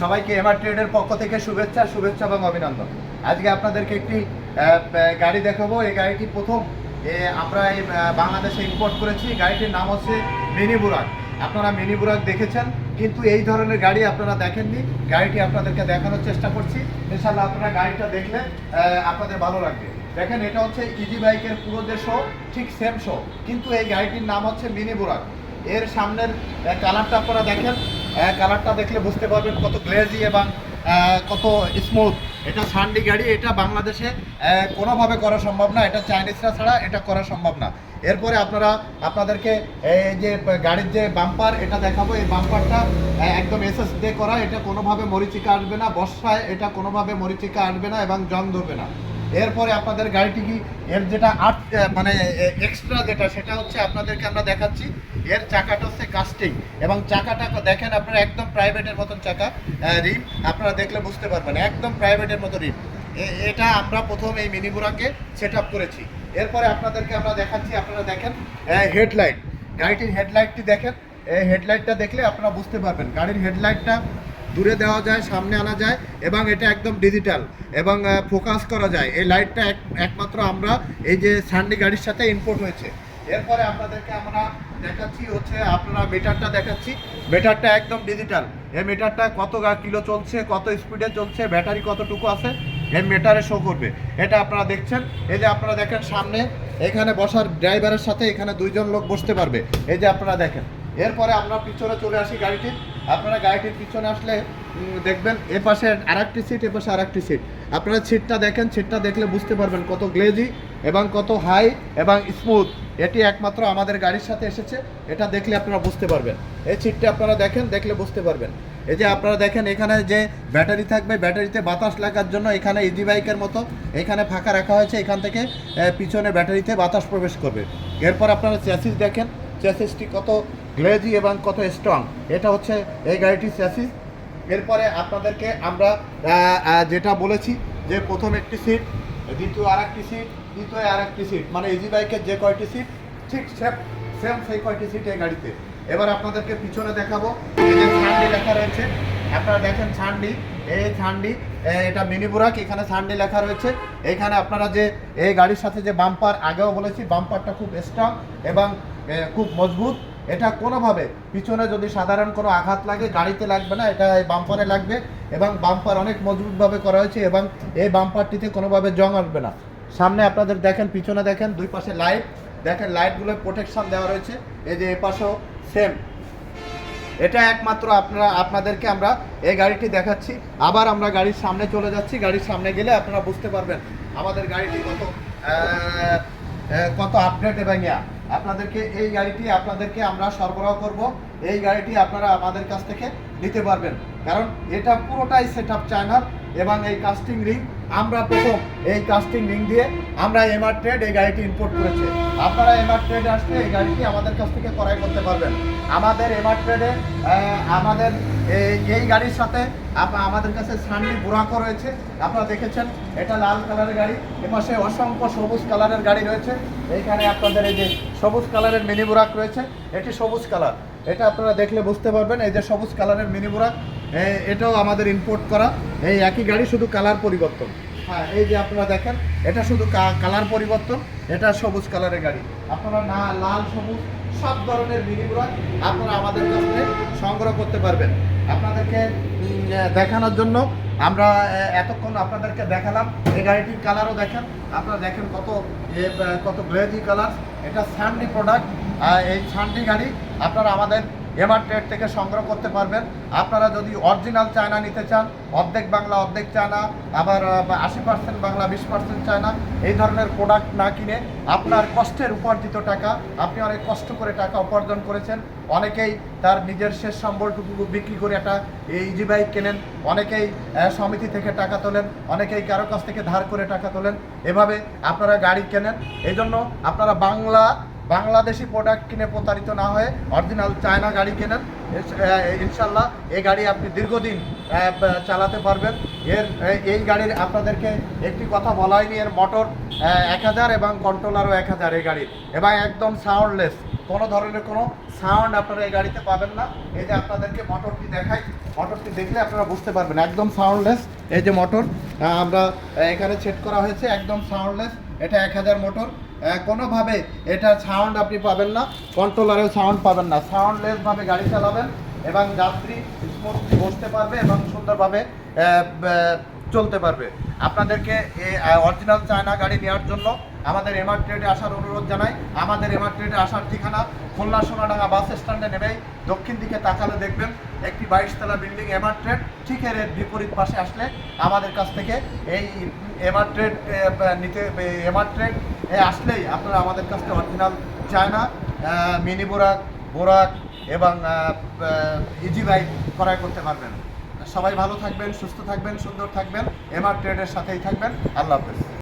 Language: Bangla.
সবাইকে এমআর ট্রেডের পক্ষ থেকে শুভেচ্ছা শুভেচ্ছা এবং অভিনন্দন। আজকে আপনাদেরকে একটি গাড়ি দেখাবো। এই গাড়িটি প্রথম। আমরা এই বাংলাদেশে ইম্পোর্ট করেছি। গাড়িটির নাম হচ্ছে মিনি বুরাক। আপনারা মিনি বুরাক দেখেছেন, কিন্তু এই ধরনের গাড়ি আপনারা দেখেননি। গাড়িটি আপনাদেরকে দেখানোর চেষ্টা করছি। ইনশাল্লাহ আপনারা গাড়িটা দেখলে আপনাদের ভালো লাগবে। দেখেন, এটা হচ্ছে ইজি বাইকের পুরো যে শো ঠিক সেম শো কিন্তু এই গাড়িটির নাম হচ্ছে মিনি বুরাক। এর সামনের কালারটা আপনারা দেখেন। কালারটা দেখলে বুঝতে পারবেন কত গ্লেজি এবং কত স্মুথ এটা সান্ডি গাড়ি, এটা বাংলাদেশে কোনোভাবে করা সম্ভব না। এটা চাইনিজরা ছাড়া এটা করা সম্ভব না। এরপরে আপনারা, আপনাদেরকে এই যে গাড়ির যে বাম্পার, এটা দেখাবো। এই বাম্পারটা একদম এসএস দিয়ে করা। এটা কোনোভাবে মরিচিকা আসবে না, বর্ষায় এটা কোনোভাবে মরিচিকা আসবে না এবং জং ধরবে না। এরপরে আপনাদের গাড়িটি কি এর যেটা আট মানে এক্সট্রা যেটা, সেটা হচ্ছে আপনাদেরকে আমরা দেখাচ্ছি। এর চাকাটা হচ্ছে কাস্টিং এবং চাকাটা দেখেন আপনারা একদম প্রাইভেটের মতন চাকা রিম, আপনারা দেখলে বুঝতে পারবেন, একদম প্রাইভেটের মতো রিম। এটা আমরা প্রথম এই মিনিগুরাকে সেট আপ করেছি। এরপরে আপনাদেরকে আমরা দেখাচ্ছি, আপনারা দেখেন হেডলাইট গাড়িটির হেডলাইটটি দেখেন এই হেডলাইটটা দেখলে আপনারা বুঝতে পারবেন, গাড়ির হেডলাইটটা দূরে দেওয়া যায়, সামনে আনা যায় এবং এটা একদম ডিজিটাল এবং ফোকাস করা যায়। এই লাইটটা এক, একমাত্র আমরা এই যে সানডি গাড়ির সাথে ইম্পোর্ট হয়েছে। এরপরে আপনাদেরকে আমরা দেখাচ্ছি হচ্ছে, আপনারা মিটারটা দেখাচ্ছি। মিটারটা একদম ডিজিটাল এই মিটারটা কত কিলো চলছে, কত স্পিডে চলছে ব্যাটারি কতটুকু আছে, এই মিটারে শো করবে। এটা আপনারা দেখছেন। এই যে আপনারা দেখেন সামনে, এখানে বসার ড্রাইভারের সাথে এখানে দুইজন লোক বসতে পারবে। এই যে আপনারা দেখেন। এরপরে আমরা পিছনে চলে আসি গাড়িটির। আপনারা গাড়িটির পিছনে আসলে দেখবেন এ পাশে আরেকটি সিট এ পাশে আরেকটি সিট আপনারা সিটটা দেখেন সিটটা দেখলে বুঝতে পারবেন কত গ্লেজি এবং কত হাই এবং স্মুথ এটি একমাত্র আমাদের গাড়ির সাথে এসেছে, এটা দেখলে আপনারা বুঝতে পারবেন। এই সিটটা আপনারা দেখেন, দেখলে বুঝতে পারবেন। এই যে আপনারা দেখেন, এখানে যে ব্যাটারি থাকবে, ব্যাটারিতে বাতাস লাগার জন্য এখানে ইজি বাইকের মতো, এখানে ফাঁকা রাখা হয়েছে, এখান থেকে পিছনে ব্যাটারিতে বাতাস প্রবেশ করবে। এরপর আপনারা চ্যাসিস দেখেন চ্যাসিসটি কত গ্লেজি এবং কত স্ট্রং এটা হচ্ছে এই গাড়িটির চ্যাসিস এরপরে আপনাদেরকে আমরা যেটা বলেছি যে প্রথম একটি সিট দ্বিতীয় আর একটি সিট দ্বিতীয় আর একটি সিট মানে ইজি বাইকের যে কয়টি সিট ঠিক সেম সেম সেই কয়টি সিট এই গাড়িতে। এবার আপনাদেরকে পিছনে দেখাবো এই যে লেখা রয়েছে। আপনারা দেখেন ছান্ডি এই ছান্ডি এ, এটা মিনি বুরাক এখানে ছান্ডি লেখা রয়েছে। এখানে আপনারা যে এই গাড়ির সাথে যে বাম্পার আগেও বলেছি বাম্পারটা খুব স্ট্রং এবং খুব মজবুত। এটা কোনোভাবে। পিছনে যদি সাধারণ কোনো আঘাত লাগে, গাড়িতে লাগবে না, এটা এই বাম্পারে লাগবে এবং বাম্পার অনেক মজবুতভাবে করা হয়েছে এবং এই বাম্পারটিতে কোনোভাবে জং আসবে না। সামনে আপনাদের দেখেন, পিছনে দেখেন, দুই পাশে লাইট। দেখেন লাইটগুলো প্রোটেকশন দেওয়া রয়েছে। এই যে এ পাশেও সেম এটা একমাত্র আপনারা, আপনাদেরকে আমরা এই গাড়িটি দেখাচ্ছি। আবার আমরা গাড়ির সামনে চলে যাচ্ছি। গাড়ির সামনে গেলে আপনারা বুঝতে পারবেন আমাদের গাড়িটি কত কত আপডেট এবং ইয়া। আপনাদেরকে এই গাড়িটি আপনাদেরকে আমরা সরবরাহ করব। এই গাড়িটি আপনারা আমাদের কাছ থেকে নিতে পারবেন। কারণ এটা পুরোটাই সেট আপ চায়নার এবং এই কাস্টিং রিং আমরা প্রথম এই কাস্টিং রিং দিয়ে আমরা এমআর ট্রেড এই গাড়িটি ইম্পোর্ট করেছে। আপনারা এমআর ট্রেড আসলে এই গাড়িটি আমাদের কাছ থেকে ক্রয় করতে পারবেন। আমাদের এমআর ট্রেডে আমাদের এই গাড়ির সাথে আমাদের কাছে সানলি বুরাকো রয়েছে। আপনারা দেখেছেন, এটা লাল কালারের গাড়ি এপাশে অসংখ্য সবুজ কালারের গাড়ি রয়েছে। এইখানে আপনাদের এই যে সবুজ কালারের মিনি বুরাক রয়েছে, এটি সবুজ কালার। এটা আপনারা দেখলে বুঝতে পারবেন, এই যে সবুজ কালারের মিনি বুরাক এ- এটাও আমাদের ইম্পোর্ট করা। এই একই গাড়ি, শুধু কালার পরিবর্তন। হ্যাঁ এই যে আপনারা দেখেন, এটা শুধু কালার পরিবর্তন, এটা সবুজ কালারের গাড়ি। আপনারা না, লাল, সবুজ, সব ধরনের মিনি বুরাক আপনারা আমাদের কাছ সংগ্রহ করতে পারবেন। আপনাদেরকে দেখানোর জন্য আমরা এতক্ষণ আপনাদেরকে দেখালাম। এই গাড়িটির কালারও দেখেন। আপনারা দেখেন কত কত গ্লেজি কালার এটা সানডি প্রোডাক্ট এই সানডি গাড়ি আপনারা আমাদের এমআর ট্রেড থেকে সংগ্রহ করতে পারবেন। আপনারা যদি অরিজিনাল চায়না নিতে চান, অর্ধেক বাংলা, অর্ধেক চায়না, আবার আশি পার্সেন্ট বাংলা, বিশ পার্সেন্ট চায়না, এই ধরনের প্রোডাক্ট না কিনে আপনার কষ্টের উপার্জিত টাকা, আপনি অনেক কষ্ট করে টাকা উপার্জন করেছেন। অনেকেই তার নিজের শেষ সম্বলটুকু বিক্রি করে একটা ইজি বাইক কেনেন। অনেকেই সমিতি থেকে টাকা তোলেন। অনেকেই কারও কাছ থেকে ধার করে টাকা তোলেন। এভাবে আপনারা গাড়ি কেনেন। এই জন্য আপনারা বাংলা বাংলাদেশি প্রোডাক্ট কিনে প্রতারিত না হয়ে অরিজিনাল চায়না গাড়ি কেনেন ইনশাল্লাহ এই গাড়ি আপনি দীর্ঘদিন চালাতে পারবেন। এর এই- গাড়ির আপনাদেরকে একটি কথা বলা হয়নি এর মোটর এক হাজার এবং কন্ট্রোলারও এক হাজার এই গাড়ির। এবং একদম সাউন্ডলেস কোনো ধরনের কোনো সাউন্ড আপনারা এই গাড়িতে পাবেন না। এই যে আপনাদেরকে মোটরটি দেখাই মোটরটি দেখলে আপনারা বুঝতে পারবেন, একদম সাউন্ডলেস এই যে মোটর আমরা এখানে সেট করা হয়েছে, একদম সাউন্ডলেস এটা এক হাজার মোটর কোনোভাবে এটা সাউন্ড আপনি পাবেন না কন্ট্রোলারেও সাউন্ড পাবেন না। সাউন্ডলেসভাবে গাড়ি চালাবেন এবং যাত্রী স্মুথলি বসতে পারবে এবং সুন্দরভাবে চলতে পারবে। আপনাদেরকে অরিজিনাল চায়না গাড়ি নেওয়ার জন্য আমাদের এমআর ট্রেডে আসার অনুরোধ জানাই। আমাদের এমআর ট্রেডে আসার ঠিকানা খুলনা সোনাডাঙ্গা বাস স্ট্যান্ডে নেমেই দক্ষিণ দিকে তাকালে দেখবেন একটি বাইশতলা বিল্ডিং এমআর ট্রেড ঠিক এর বিপরীত পাশে আসলে আমাদের কাছ থেকে এই এমআর ট্রেড নিতে এমআর ট্রেড আসলেই আপনারা আমাদের কাছ থেকে অরিজিনাল চায়না মিনি বোরাক বোরাক এবং ইজি বাইক ক্রয় করতে পারবেন। সবাই ভালো থাকবেন, সুস্থ থাকবেন, সুন্দর থাকবেন, এমআর ট্রেডের সাথেই থাকবেন। আল্লাহ হাফেজ।